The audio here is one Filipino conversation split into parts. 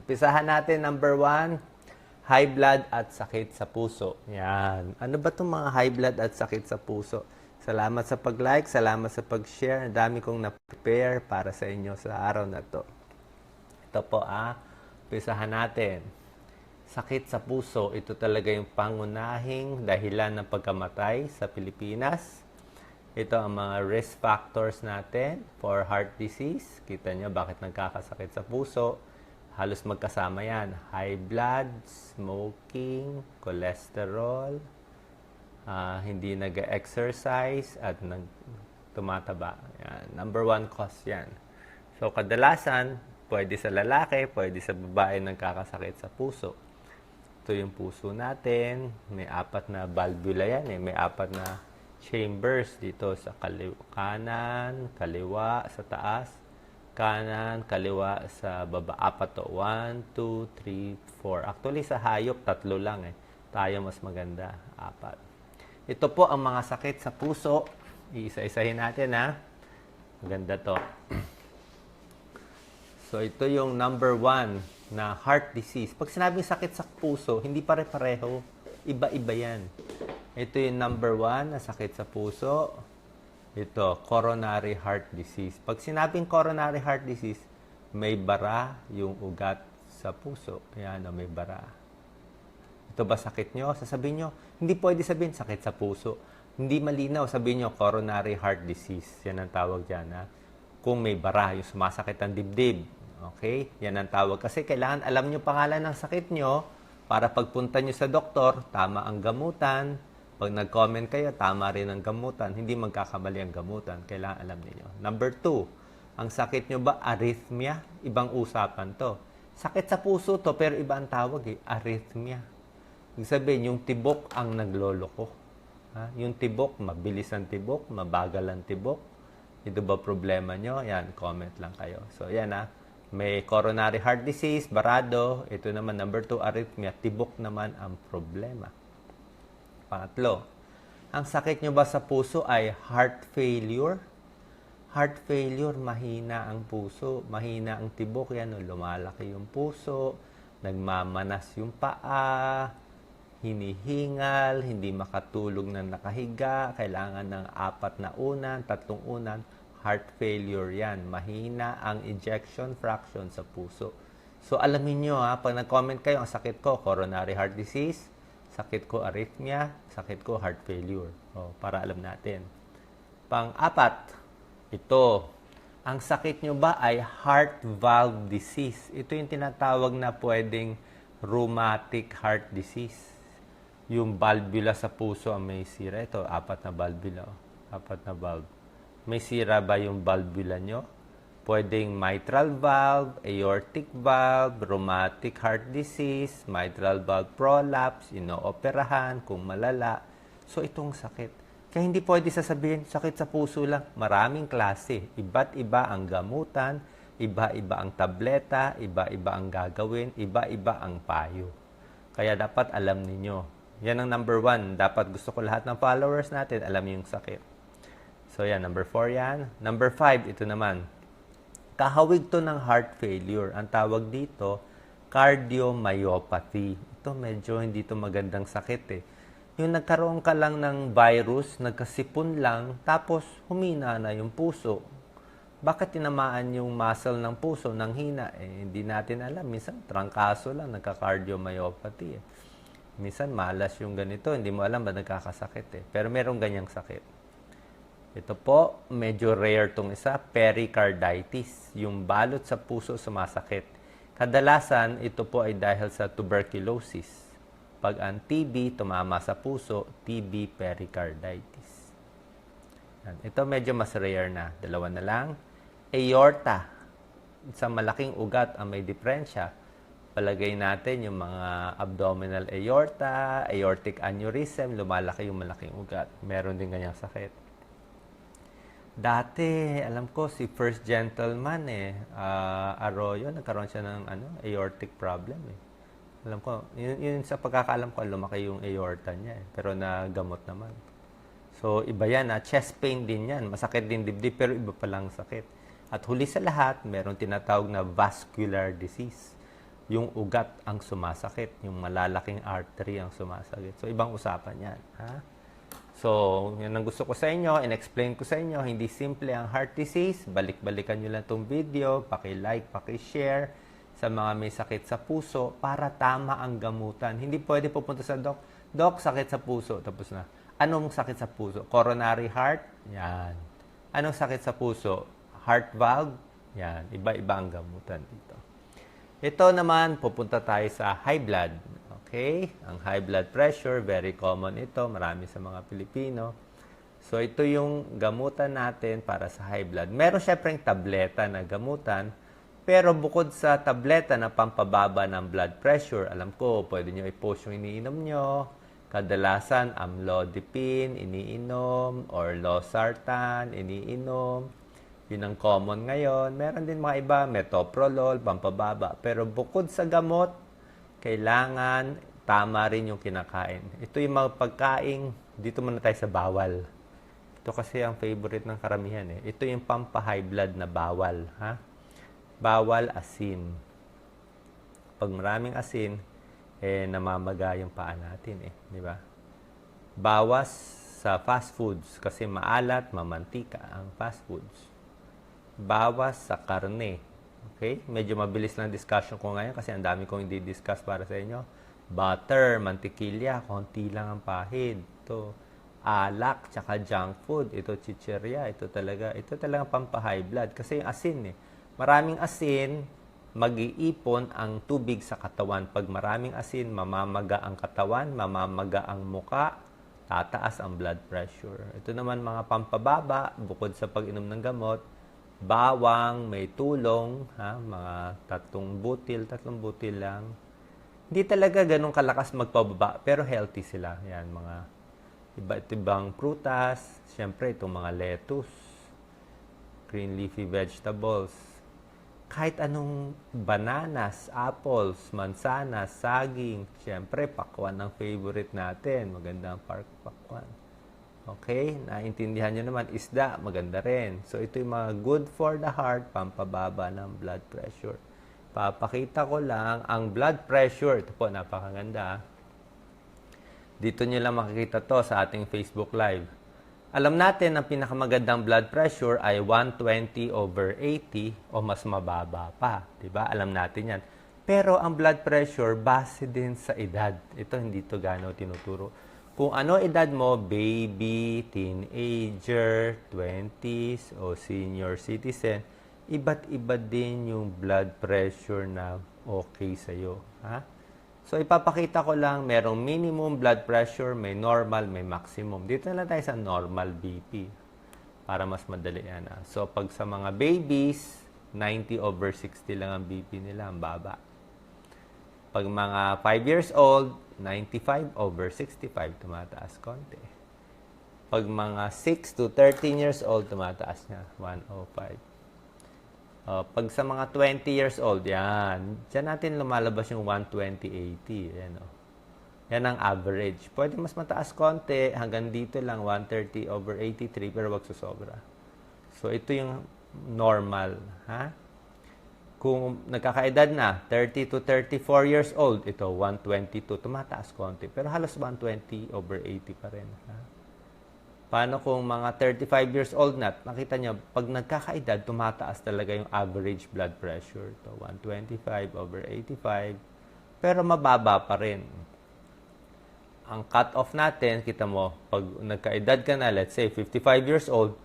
umpisahan natin number one, high blood at sakit sa puso. Yan. Ano ba itong mga high blood at sakit sa puso? Salamat sa pag-like, salamat sa pag-share. Ang dami kong na-prepare para sa inyo sa araw na to. Ito po ah, umpisahan natin. Sakit sa puso, ito talaga yung pangunahing dahilan ng pagkamatay sa Pilipinas. Ito ang mga risk factors natin for heart disease. Kita nyo bakit nagkakasakit sa puso. Halos magkasama yan. High blood, smoking, cholesterol, ah, hindi nag-exercise, at nag tumataba. Yan. Number one cause yan. So, kadalasan, pwede sa lalaki, pwede sa babae nagkakasakit sa puso. Ito yung puso natin. May apat na valvula yan eh. May apat na chambers dito sa kali- kanan, kaliwa, sa taas. Kanan, kaliwa, sa baba. Apat to. One, two, three, four. Actually, sa hayop, tatlo lang eh. Tayo mas maganda. Apat. Ito po ang mga sakit sa puso. Iisa-isahin natin ha. Maganda to. So, ito yung number one na heart disease. Pag sinabing sakit sa puso, hindi pare-pareho. Iba-iba yan. Ito yung number one na sakit sa puso. Ito, coronary heart disease. Pag sinabing coronary heart disease, may bara yung ugat sa puso. Ayan, o, may bara. Ito ba sakit nyo? Sasabihin nyo, hindi pwede sabihin sakit sa puso. Hindi malinaw, sabihin nyo, coronary heart disease. Yan ang tawag dyan, ha? Kung may bara, yung sumasakit ang dibdib. Okay? Yan ang tawag. Kasi kailangan alam nyo pangalan ng sakit nyo para pagpunta nyo sa doktor, tama ang gamutan. Pag nag-comment kayo, tama rin ang gamutan. Hindi magkakamali ang gamutan. Kailangan alam niyo. Number two, ang sakit nyo ba arrhythmia? Ibang usapan to. Sakit sa puso to, pero iba ang tawag eh, arrhythmia. Ibig sabihin, yung tibok ang nagloloko. Ha? Yung tibok, mabilis ang tibok, mabagal ang tibok. Ito ba problema nyo? Yan, comment lang kayo. So, yan ha. May coronary heart disease, barado. Ito naman, number two, arrhythmia. Tibok naman ang problema. Pangatlo, ang sakit nyo ba sa puso ay heart failure? Heart failure, mahina ang puso, mahina ang tibok, yan, lumalaki yung puso, nagmamanas yung paa, hinihingal, hindi makatulog na nakahiga, kailangan ng apat na unan, tatlong unan, heart failure yan. Mahina ang ejection fraction sa puso. So, alamin nyo ha, pag nag-comment kayo, ang sakit ko, coronary heart disease, sakit ko arrhythmia, sakit ko heart failure. O, para alam natin. Pang-apat, ito, ang sakit nyo ba ay heart valve disease? Ito yung tinatawag na pwedeng rheumatic heart disease. Yung valvula sa puso ang may sira. Ito, apat na valvula. oh. Apat na valve. May sira ba yung valvula nyo? Pwedeng mitral valve, aortic valve, rheumatic heart disease, mitral valve prolapse, inooperahan kung malala. So, itong sakit. Kaya hindi pwede sasabihin, sakit sa puso lang. Maraming klase. Iba't iba ang gamutan, iba-iba ang tableta, iba-iba ang gagawin, iba-iba ang payo. Kaya dapat alam ninyo. Yan ang number one. Dapat gusto ko lahat ng followers natin alam yung sakit. So yan, number four yan. Number five, ito naman. Kahawig to ng heart failure. Ang tawag dito, cardiomyopathy. Ito medyo hindi to magandang sakit eh. Yung nagkaroon ka lang ng virus, nagkasipon lang, tapos humina na yung puso. Bakit tinamaan yung muscle ng puso ng hina? Eh, hindi natin alam. Minsan, trangkaso lang, nagka-cardiomyopathy eh. Minsan, malas yung ganito. Hindi mo alam ba nagkakasakit eh. Pero merong ganyang sakit. Ito po, medyo rare tong isa, pericarditis. Yung balot sa puso sumasakit. Kadalasan, ito po ay dahil sa tuberculosis. Pag ang TB tumama sa puso, TB pericarditis. Ito medyo mas rare na. Dalawa na lang. Aorta. Sa malaking ugat ang may diferensya. Palagay natin yung mga abdominal aorta, aortic aneurysm, lumalaki yung malaking ugat. Meron din ganyang sakit. Dati, alam ko, si first gentleman eh, ah, Arroyo, nagkaroon siya ng ano, aortic problem eh. Alam ko, yun, yun sa pagkakaalam ko, lumaki yung aorta niya eh, pero nagamot naman. So, iba yan ha. Chest pain din yan. Masakit din dibdib, pero iba palang sakit. At huli sa lahat, meron tinatawag na vascular disease. yung ugat ang sumasakit, yung malalaking artery ang sumasakit. So, ibang usapan yan. Ha? So, yan ang gusto ko sa inyo, in-explain ko sa inyo, hindi simple ang heart disease. Balik-balikan nyo lang itong video, paki-like, paki-share sa mga may sakit sa puso para tama ang gamutan. Hindi pwede pupunta sa doc, Doc, sakit sa puso. Tapos na. Anong sakit sa puso? Coronary heart? Yan. Anong sakit sa puso? Heart valve? Yan. Iba-iba ang gamutan dito. Ito naman, pupunta tayo sa high blood. Okay? Ang high blood pressure, very common ito. Marami sa mga Pilipino. So, ito yung gamutan natin para sa high blood. Meron syempre tableta na gamutan. Pero bukod sa tableta na pampababa ng blood pressure, alam ko, pwede nyo i-post yung iniinom nyo. Kadalasan, amlodipine, iniinom, or losartan, iniinom. Yun ang common ngayon. Meron din mga iba, metoprolol, pampababa. Pero bukod sa gamot, kailangan tama rin yung kinakain. Ito yung mga pagkain, dito muna tayo sa bawal. Ito kasi ang favorite ng karamihan eh. Ito yung pampa-high blood na bawal. Ha? Bawal asin. Pag maraming asin, eh namamaga yung paa natin eh. Di ba? Bawas sa fast foods kasi maalat, mamantika ang fast foods bawas sa karne. Okay? Medyo mabilis lang discussion ko ngayon kasi ang dami kong hindi discuss para sa inyo. Butter, mantikilya, konti lang ang pahid. Ito, alak, tsaka junk food. Ito, chicherya. Ito talaga, ito talaga pampa-high blood. Kasi yung asin eh. Maraming asin, mag-iipon ang tubig sa katawan. Pag maraming asin, mamamaga ang katawan, mamamaga ang muka, tataas ang blood pressure. Ito naman mga pampababa, bukod sa pag-inom ng gamot, bawang, may tulong, ha, mga tatlong butil, tatlong butil lang. Hindi talaga ganun kalakas magpababa, pero healthy sila. Yan, mga iba't ibang prutas, syempre itong mga lettuce, green leafy vegetables, kahit anong bananas, apples, mansanas, saging, syempre pakwan ang favorite natin. Maganda ang park pakwan. Okay? Naintindihan nyo naman, isda, maganda rin. So, ito yung mga good for the heart, pampababa ng blood pressure. Papakita ko lang ang blood pressure. Ito po, napakaganda. Dito nyo lang makikita to sa ating Facebook Live. Alam natin, ang pinakamagandang blood pressure ay 120 over 80 o mas mababa pa. ba? Alam natin yan. Pero ang blood pressure, base din sa edad. Ito, hindi to gano'n tinuturo kung ano edad mo, baby, teenager, 20s, o senior citizen, iba't iba din yung blood pressure na okay sa'yo. Ha? So, ipapakita ko lang, merong minimum blood pressure, may normal, may maximum. Dito na lang tayo sa normal BP para mas madali yan. Ha? So, pag sa mga babies, 90 over 60 lang ang BP nila, ang baba. Pag mga 5 years old, 95 over 65, tumataas konti. Pag mga 6 to 13 years old, tumataas niya, 105. Uh, pag sa mga 20 years old, yan. Diyan natin lumalabas yung 120-80. Yan, oh. yan ang average. Pwede mas mataas konti, hanggang dito lang, 130 over 83, pero wag susobra. So, ito yung normal. Ha? Kung nagkakaedad na, 30 to 34 years old, ito 122, tumataas konti. Pero halos 120 over 80 pa rin. Ha? Paano kung mga 35 years old na, nakita nyo, pag nagkakaedad, tumataas talaga yung average blood pressure. To 125 over 85. Pero mababa pa rin. Ang cut-off natin, kita mo, pag nagkaedad ka na, let's say 55 years old,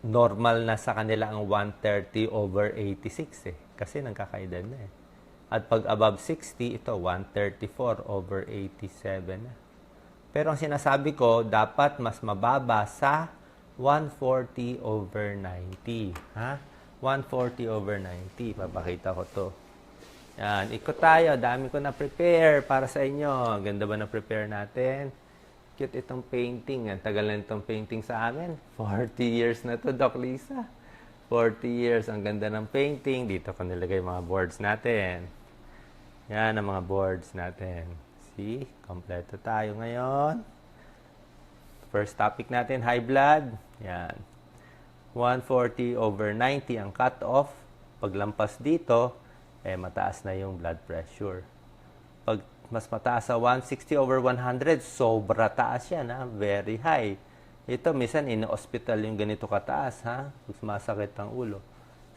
normal na sa kanila ang 130 over 86 eh. Kasi nagkakaedad na eh. At pag above 60, ito 134 over 87 na. Pero ang sinasabi ko, dapat mas mababa sa 140 over 90. Ha? 140 over 90. Papakita ko to. Yan. Ikot tayo. Dami ko na prepare para sa inyo. Ganda ba na prepare natin? Cute itong painting. Ang tagal na itong painting sa amin. 40 years na to, Doc Lisa. 40 years. Ang ganda ng painting. Dito ko nilagay mga boards natin. Yan ang mga boards natin. See? Kompleto tayo ngayon. First topic natin, high blood. Yan. 140 over 90 ang cut-off. Paglampas dito, eh mataas na yung blood pressure. Pag mas mataas sa 160 over 100, sobra taas yan, ha? Very high. Ito, minsan in-hospital yung ganito kataas, ha? Pag sumasakit ang ulo.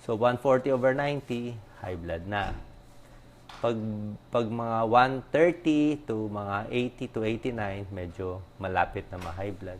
So, 140 over 90, high blood na. Pag, pag mga 130 to mga 80 to 89, medyo malapit na ma-high blood.